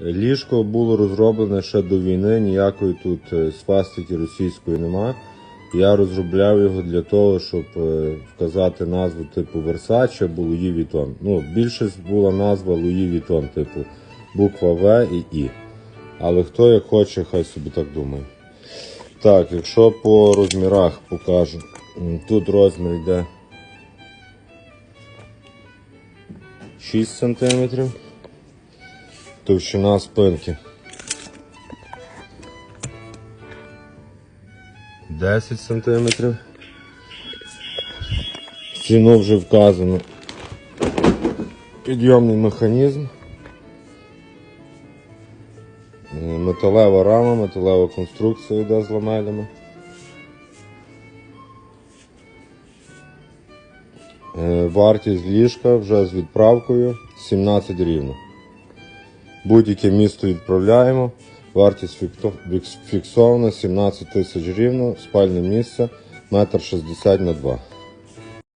Ліжко було розроблене ще до війни, ніякої тут е, свастики російської нема. Я розробляв його для того, щоб е, вказати назву типу Versace або Louis Vuitton. Ну, більшість була назва Louis Vuitton, типу буква В і І. Але хто як хоче, хай собі так думає. Так, якщо по розмірах покажу. Тут розмір йде 6 см. Товщина спинки 10 см. Ціну вже вказано. Підйомний механізм. Металева рама, металева конструкція йде з ламелями. Е, Вартість ліжка вже з відправкою 17 рівно. Будь-яке місто відправляємо. Вартість фіксована 17 тисяч рівно, спальне місце 1,60 на 2.